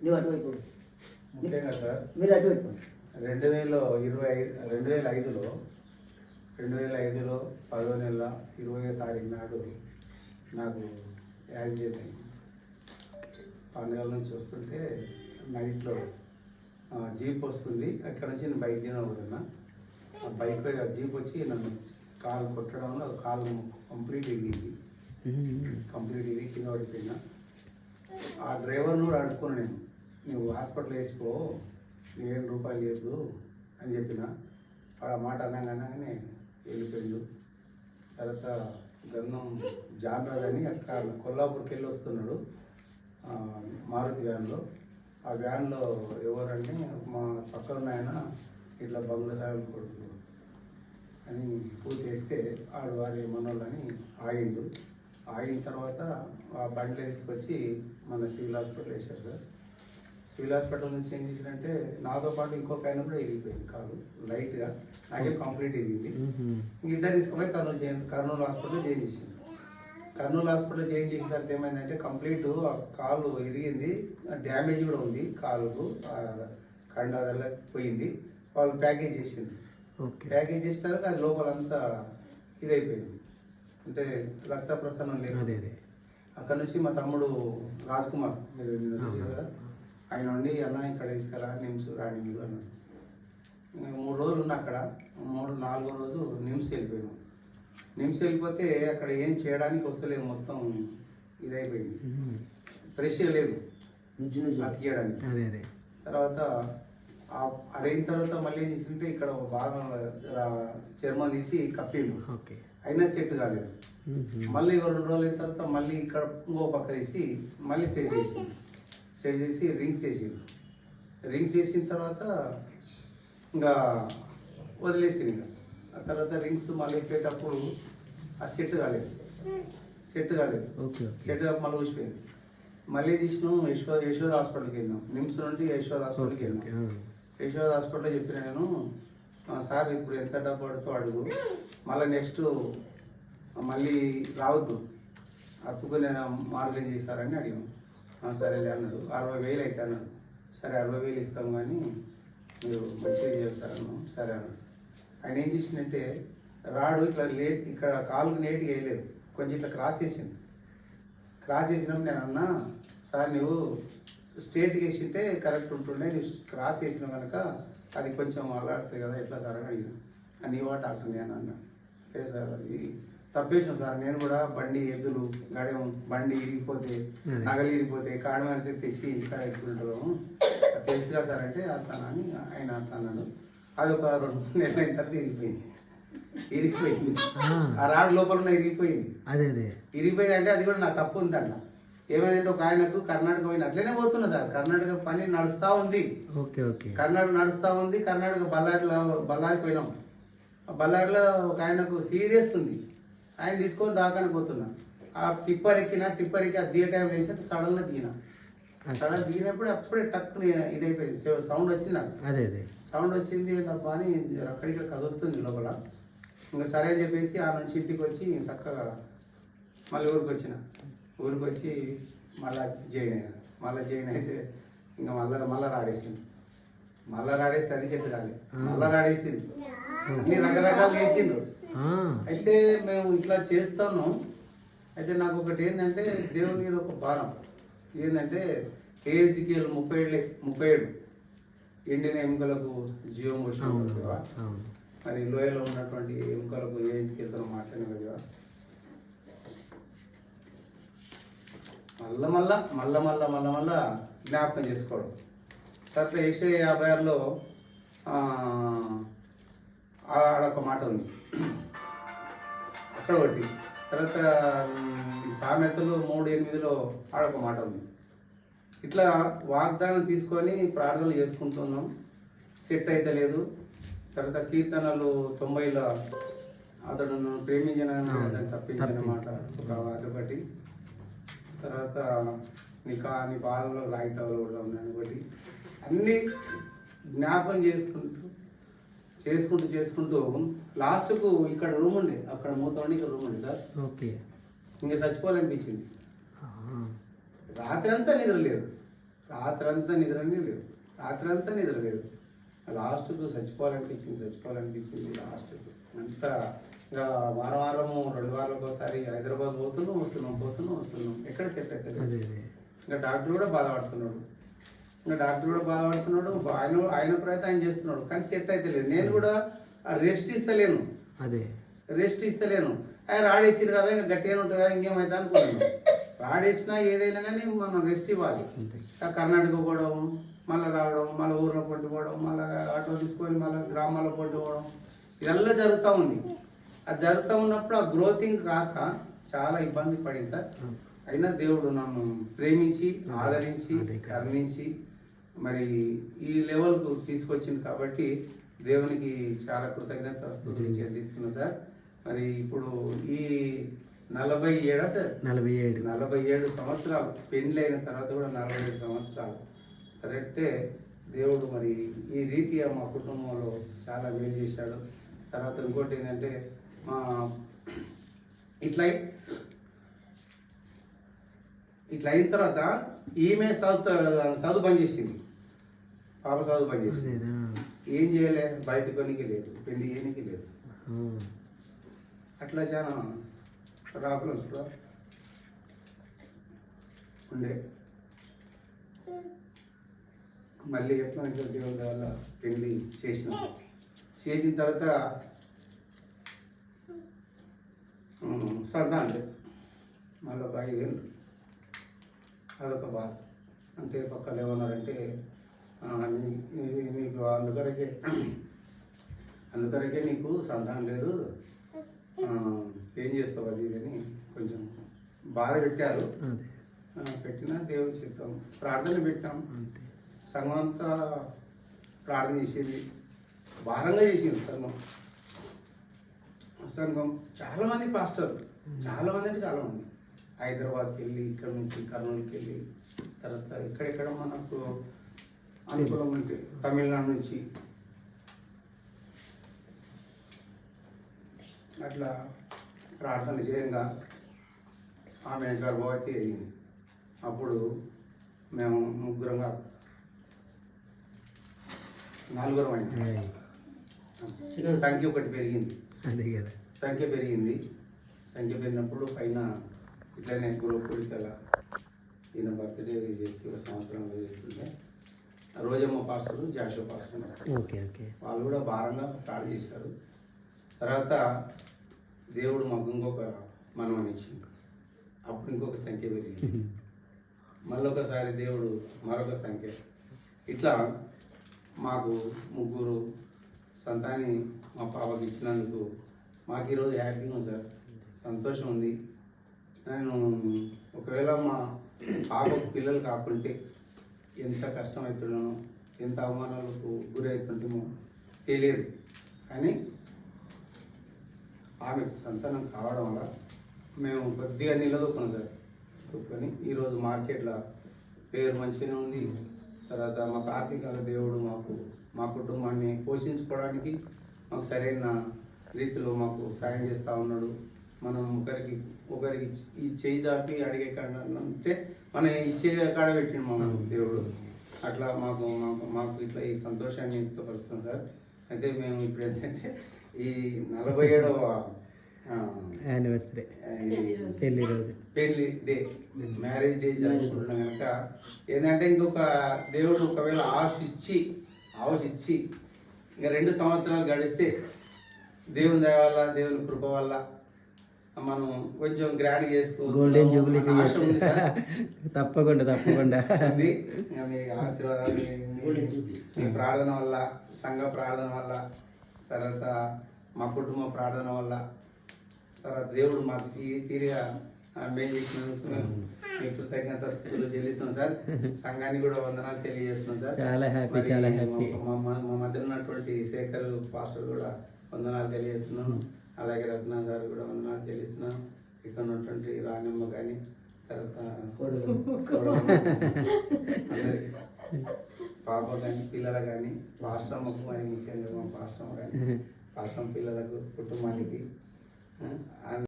నువ్వు అటువైపు ముఖ్యంగా సార్. మీరు అటువైపు రెండు వేల ఇరవై ఐదు రెండు వేల ఐదులో రెండు వేల ఐదులో పదో నెల ఇరవై తారీఖు నాడు నాకు యాక్సిడెంట్ అయింది. పండుగల నుంచి వస్తుంటే నైట్లో జీప్ వస్తుంది. అక్కడ నుంచి నేను బైక్ దిన పోతున్నా ఆ బైక్ ఆ జీప్ వచ్చి నన్ను కాలు కొట్టడం వల్ల కాలు కంప్లీట్ ఇరిగింది కంప్లీట్ ఇరిగి కింద పడిపోయినా. ఆ డ్రైవర్ను కూడా అడుక్కున్నా నేను. నువ్వు హాస్పిటల్ వేసిపో ఏం రూపాయలు లేదు అని చెప్పిన. వాడు ఆ మాట అనగానే వెళ్ళిపోయిండు. తర్వాత గంధం జాన్రాజ్ అని అక్కడ కొల్లాపూర్కి వెళ్ళి వస్తున్నాడు మారుతి వ్యాన్లో. ఆ వ్యాన్లో ఎవరంటే మా పక్కన ఆయన ఇట్లా బంగ్లా సాగులు కొడుతున్నాడు అని పూర్తి చేస్తే ఆడు వారి మనోళ్ళని ఆగిండు. ఆగిన తర్వాత ఆ బండిలో తీసుకొచ్చి మన సివిల్ హాస్పిటల్ వేశారు సార్. సివిల్ హాస్పిటల్ నుంచి ఏం చేశారంటే నాతో పాటు ఇంకొక ఆయన కూడా ఇరిగిపోయింది కాలు లైట్గా. నాకే కంప్లీట్ ఇరిగింది ఇద్దరు తీసుకుపోయి కర్నూలు జైన్ కర్నూలు హాస్పిటల్ జాయిన్ చేసింది కర్నూలు హాస్పిటల్ జాయిన్ చేసిన తర్వాత ఏమైందంటే కంప్లీట్ ఆ కాలు ఇరిగింది డ్యామేజ్ కూడా ఉంది కాలుకు కండదల్లా పోయింది. వాళ్ళు ప్యాకేజ్ చేసింది. ప్యాకేజ్ చేసినాక అది లోపలంతా ఇదైపోయింది. అంటే రక్త ప్రసరణ లేదు. అదే అదే. అక్కడ నుంచి మా తమ్ముడు రాజ్ కుమార్ ఆయన ఉండి అన్న ఇక్కడ తీసుకురా నిమ్స్ రాణి మీరు అన్నాడు మూడు రోజులు ఉన్నా అక్కడ మూడు నాలుగో రోజు నిమ్స్ వెళ్ళిపోయాను. నిమ్స్ వెళ్ళిపోతే అక్కడ ఏం చేయడానికి వస్తలేదు మొత్తం ఇదైపోయింది. ఫ్రెష్ లేదు. అదే. తర్వాత అదైన తర్వాత మళ్ళీ ఏం చేసింటే ఇక్కడ ఒక భాగం చర్మం తీసి కప్పిండు ఓకే. అయినా సెట్ కాలేదు. మళ్ళీ రెండు రోజులు అయిన తర్వాత మళ్ళీ ఇక్కడ ఇంకో పక్క తీసి మళ్ళీ సెట్ చేసింది సెట్ చేసి రింగ్స్ వేసింది రింగ్స్ వేసిన తర్వాత ఇంకా వదిలేసింది ఇంకా. ఆ తర్వాత రింగ్స్ మళ్ళీ ఎక్కేటప్పుడు ఆ సెట్ కాలేదు. సెట్ కాలేదు. సెట్ మళ్ళీ ఊసిపోయింది మళ్ళీ తీసినాం యశోద యశోద హాస్పిటల్కి వెళ్ళినాం. నిమ్స్ నుండి యశోద హాస్పిటల్కి వెళ్ళినాం. ఓకే హాస్పిటల్లో చెప్పిన నేను సార్ ఇప్పుడు ఎంత డబ్బు పడుతో అడుగు మళ్ళీ నెక్స్ట్ మళ్ళీ రావద్దు. అప్పుకు నేను మార్గం చేస్తారని అడిగాను. సరేలే అన్నాడు. అరవై వేలు అయితే అన్నాడు. సరే అరవై వేలు ఇస్తాం కానీ మీరు మంచిగా చేస్తారను సరే అన్నాడు. ఆయన ఏం చేసిందంటే రాడు ఇట్లా లేట్ ఇక్కడ కాలుకు నేటికి వేయలేదు. కొంచెం ఇట్లా క్రాస్ చేసింది క్రాస్ చేసినప్పుడు నేను అన్నా సార్ నువ్వు స్ట్రేట్గా వేసింటే కరెక్ట్ ఉంటుండే నువ్వు క్రాస్ చేసినావు కనుక అది కొంచెం అల్లాడుతుంది కదా ఎట్లా సార్ అని అడిగిన. "ఆ, నీ వాట ఆడుతుంది అని అన్నా లేదు సార్ అది తప్పేసాం సార్ నేను కూడా బండి ఎద్దులు గడెం బండి ఇరిగిపోతే. నగలు ఇరిగిపోతే కాడం అయితే తెచ్చి ఇంటికాడ పెట్టుకుంటాము అది తెలుసుగా సార్ అంటే అట్లా అని ఆయన అట్లా అన్నాడు. అది ఒక రెండు మూడు నెలలు అయిన తర్వాత ఇరిగిపోయింది. ఇరిగిపోయింది. ఆ, రాడ్ లోపల ఇరిగిపోయింది. అదే అదే. ఇరిగిపోయింది అంటే అది కూడా నా తప్పు ఉందంట ఏమైందంటే ఒక ఆయనకు కర్ణాటక పోయిన అట్లనే పోతున్నా సార్. కర్ణాటక పని నడుస్తూ ఉంది. Okay okay. కర్ణాటక నడుస్తూ ఉంది. కర్ణాటక బళ్ళారిలో బళ్ళారి పోయినాం. ఆ బళ్ళారిలో ఒక ఆయనకు సీరియస్ ఉంది. ఆయన తీసుకొని దాకానికి పోతున్నా. ఆ టిప్పర్ ఎక్కిన టిప్పర్ ఎక్కి ఆ దిగే టైం వేసి సడన్గా దిగిన. సడన్ దిగినప్పుడు అప్పుడే టక్కుని ఇదైపోయింది. సౌండ్ వచ్చింది నాకు. అదే అదే. సౌండ్ వచ్చింది తప్ప అని అక్కడిక్కడ కదులుతుంది లోపల. ఇంకా సరే అని చెప్పేసి ఆ నుంచి ఇంటికి వచ్చి చక్కగా మళ్ళీ ఊరికి వచ్చిన. ఊరికి వచ్చి మళ్ళా జైన్ అయినా మళ్ళీ జైన్ అయితే ఇంకా మళ్ళా మళ్ళా రాడేసింది మళ్ళా రాడేస్తే అది చెట్టు కాలేదు మళ్ళా రాడేసింది అన్ని రకరకాలు చేసిండ్రు ఆ, అయితే మేము ఇట్లా చేస్తాను అయితే నాకు ఒకటి ఏంటంటే దేవుని మీద ఒక భారం. ఏంటంటే ఏజ్కేలు ముప్పై ఏళ్ళే ముప్పై ఏడు ఎండిన ఎముకలకు జీవం అవును మరి లోయలో ఉన్నటువంటి ఎముకలకు ఏజ్కేలతో మాట్లాడిన కదా. మళ్ళా మళ్ళా మళ్ళా మళ్ళా మళ్ళా మళ్ళా జ్ఞాపకం చేసుకోవడం. తర్వాత ఏషియా యాభై ఆరులో ఆడొక మాట ఉంది. అక్కడ ఒకటి. తర్వాత సామెతలు మూడు ఎనిమిదిలో ఆడొక మాట ఉంది. ఇట్లా వాగ్దానం తీసుకొని ప్రార్థనలు చేసుకుంటున్నాం. సెట్ అయితే లేదు. తర్వాత కీర్తనలు తొంభైలో అతడు ప్రేమించిన తప్పించిన మాట ఒక అదొకటి తర్వాత నీ కా నీ పాలలో రాయితవలు కూడా ఉన్నాయి ఒకటి అన్నీ జ్ఞాపకం చేసుకుంటూ చేసుకుంటూ చేసుకుంటూ లాస్ట్కు ఇక్కడ రూమ్ ఉండే అక్కడ మూతోండి ఇక్కడ రూమ్ ఉండే సార్. ఓకే. ఇంకా చచ్చిపోవాలనిపించింది. రాత్రి అంతా నిద్ర లేదు. రాత్రంతా నిద్రనే లేదు. రాత్రంతా నిద్ర లేదు. లాస్ట్కు చచ్చిపోవాలనిపించింది చచ్చిపోవాలనిపించింది లాస్ట్కు. అంతా ఇంకా వారం వారము రెండు వారాలకు ఒకసారి హైదరాబాద్ పోతున్నాం వస్తున్నాం పోతున్నాం వస్తున్నాం ఎక్కడ సెట్ అవుతుంది ఇంకా డాక్టర్ కూడా బాధపడుతున్నాడు. ఇంకా డాక్టర్ కూడా బాధపడుతున్నాడు. ఆయన ఆయన ప్రయత్నం ఆయన చేస్తున్నాడు. కానీ సెట్ అయితే లేదు. నేను కూడా రెస్ట్ ఇస్తలేను. అదే. రెస్ట్ ఇస్తలేను. ఆయన రాడేసిరు కదా ఇంకా గట్టిగా ఉంటుంది కదా ఇంకేమైతే అనుకున్నాను. రాడేసినా ఏదైనా కానీ మనం రెస్ట్ ఇవ్వాలి. కర్ణాటక పోవడం మళ్ళీ రావడం మళ్ళీ ఊర్లో పట్టుకోవడం మళ్ళీ ఆటో తీసుకొని మళ్ళీ గ్రామాల్లో పట్టుకోవడం ఇదంతా జరుగుతూ ఉంది. అది జరుగుతూ ఉన్నప్పుడు ఆ గ్రోతింగ్ రాక చాలా ఇబ్బంది పడింది సార్. అయినా దేవుడు నన్ను ప్రేమించి ఆదరించి. కరుణించి మరి ఈ లెవెల్కు తీసుకొచ్చింది కాబట్టి దేవునికి చాలా కృతజ్ఞత చెల్లిస్తున్నా సార్. మరి ఇప్పుడు ఈ నలభై ఏడా సార్? నలభై ఏడు. నలభై ఏడు సంవత్సరాలు పెళ్ళి అయిన తర్వాత కూడా నలభై ఏడు సంవత్సరాలు. కరెక్టే దేవుడు మరి ఈ రీతిగా మా కుటుంబంలో చాలా మేలు చేశాడు. తర్వాత ఇంకోటి ఏంటంటే ఇట్లా ఇట్లా అయిన తర్వాత ఈమె చదువు చదువు పని చేసింది. పాప చదువు పని చేసింది. ఏం చేయలే బయట కొనికి లేదు పెళ్ళి చేయనికి లేదు. అట్లా చాలా ప్రాబ్లమ్స్ కూడా ఉండే. మళ్ళీ ఎట్లా దేవుడి వల్ల పెళ్ళి చేసిన. చేసిన తర్వాత లేదు. మళ్ళీ ఒక ఐదేళ్ళు అదొక బాధ. అంటే పక్కన ఏమన్నారంటే నీకు అందుకొరకే అందుకొరకే నీకు సంతానం లేదు. ఏం చేస్తావు అది అని కొంచెం బాధ పెట్టారు. పెట్టినా దేవుని చిత్తం ప్రార్థన పెట్టాం. అంతే. సంఘం అంతా ప్రార్థన చేసింది. భారంగా చేసింది సంఘం. సంఘం చాలా మంది పాస్టర్లు. చాలా మంది అంటే చాలా మంది. హైదరాబాద్కి వెళ్ళి ఇక్కడ నుంచి కర్నూలుకి వెళ్ళి తర్వాత ఇక్కడెక్కడ మనకు అనుకూలం ఉంటే తమిళనాడు నుంచి. అట్లా ప్రార్థన చేయంగా. ఆమె గర్భవతి అయింది అప్పుడు మేము ముగ్గురంగా నలుగురం అయింది. సంఖ్య ఒకటి పెరిగింది. అదే కదా. సంఖ్య పెరిగింది. సంఖ్య పెరిగినప్పుడు పైన ఇట్లనే గురు కోరికగా ఈయన బర్త్డే చేసి ఒక సంవత్సరంలో చేస్తుంటే రోజమ్మ పాస్టర్ జాషో పాస్టర్ ఓకే ఓకే. వాళ్ళు కూడా భారంగా స్టార్ట్ చేశారు. తర్వాత దేవుడు మాకు ఇంకొక మనవని ఇచ్చింది అప్పుడు ఇంకొక సంఖ్య పెరిగింది. మళ్ళొకసారి దేవుడు మరొక సంఖ్య. ఇట్లా మాకు ముగ్గురు సంతాన్ని మా పాపకి ఇచ్చినందుకు మాకు ఈరోజు హ్యాపీగా ఉంది సార్. సంతోషం ఉంది. నేను ఒకవేళ మా పాపకు పిల్లలు కాకుంటే ఎంత కష్టం అవుతున్నానో ఎంత అవమానాలకు గురి అవుతుంటామో తెలియదు. కానీ ఆమె సంతానం కావడం వల్ల మేము కొద్దిగా నిలదొక్కున్నాం సార్. దొక్కుని ఈరోజు మార్కెట్లో పేరు మంచిగానే ఉంది. తర్వాత మాకు ఆర్థికంగా దేవుడు మాకు మా కుటుంబాన్ని పోషించుకోవడానికి మాకు సరైన రీతిలో మాకు సాయం చేస్తూ ఉన్నాడు. మనం ఒకరికి ఒకరికి ఈ చేయి చాపి అడిగే కాడ అంటే మనం ఇచ్చే కాడ పెట్టిండు మనం దేవుడు. అట్లా మాకు మాకు మాకు ఇట్లా ఈ సంతోషాన్ని వ్యక్తపరుస్తాం సార్. అయితే మేము ఇప్పుడు ఏంటంటే ఈ నలభై ఏడవ యానివర్సరీ ఈ పెళ్ళి రోజు. పెళ్ళి డే మ్యారేజ్ డే జరుపుకుంటున్నాం కనుక. ఏంటంటే ఇంకొక దేవుడు ఒకవేళ ఆశ ఇచ్చి ఇచ్చి ఇంకా రెండు సంవత్సరాలు గడిస్తే దేవుని దయ వల్ల దేవుని కృప వల్ల మనం కొంచెం గ్రాండ్ చేసుకో గోల్డెన్ జూబ్లీ. తప్పకుండా తప్పకుండా. మీ ఆశీర్వాదాలు మీ- ప్రార్థన వల్ల సంఘ ప్రార్థన వల్ల తర్వాత మా కుటుంబ ప్రార్థన వల్ల తర్వాత దేవుడు మాకు తీరిగా మేలు చేసినందుకు మేము మీ కృతజ్ఞత స్థితులు చెల్లిస్తున్నాం సార్. సంఘానికి కూడా వందనాలు తెలియజేస్తున్నాం సార్. చాలా హ్యాపీ చాలా హ్యాపీ మా మధ్య ఉన్నటువంటి శేఖర్ పాస్టర్ కూడా వందనాలు తెలియజేస్తున్నాను అలాగే రత్న గారు కూడా వందనాలు చెల్లిస్తున్నాను ఇక్కడ ఉన్నటువంటి రాణమ్మ కానీ తర్వాత పాప కానీ పిల్లలు కానీ పాశ్రమకు మరి ముఖ్యంగా మా పాశ్రమ కానీ పాశ్రమ పిల్లలకు కుటుంబానికి